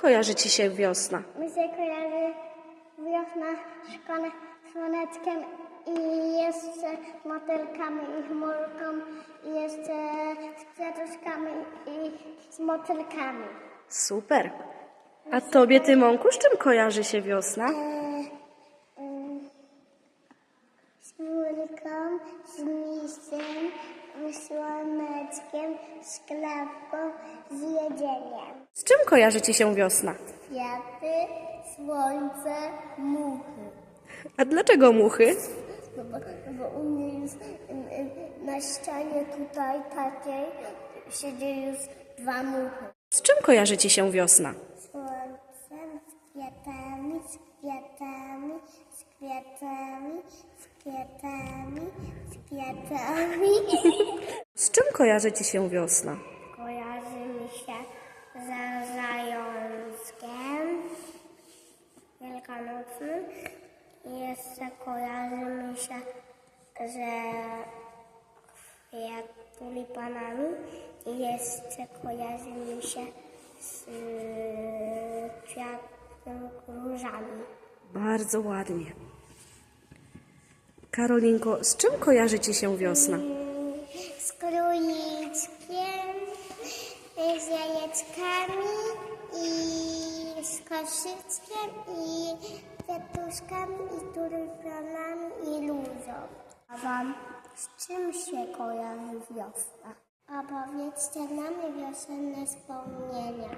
kojarzy Ci się wiosna? Mi się kojarzy wiosna z słoneczkiem i jeszcze motylkami i chmurką i jeszcze z kwiatuszkami i z motylkami. Super. A Tobie, Tymonku, z czym kojarzy się wiosna? Z chmurką, z misiem, z słoneczkiem, z klapką, z jedzeniem. Z czym kojarzy Ci się wiosna? Kwiaty, słońce, muchy. A dlaczego muchy? No bo, no bo u mnie jest y, y, na ścianie tutaj takiej siedzi już dwa muchy. Z czym kojarzy Ci się wiosna? Słońcem, z kwiatami, z kwiatami, z kwiatami, z kwiatami, z kwiatami. Z czym kojarzy Ci się wiosna? Kojarzy mi się z zajączkiem wielkanocnym jeszcze kojarzy mi się, że jak tulipanami i jeszcze kojarzy mi się z kwiatem różami. Bardzo ładnie. Karolinko, z czym kojarzy Ci się wiosna? Króliczkiem, z jajeczkami i z koszyczkiem i kwiatuszkami i tulipanami i luzą. A wam z czym się kojarzy wiosna? Opowiedzcie nam wiosenne wspomnienia.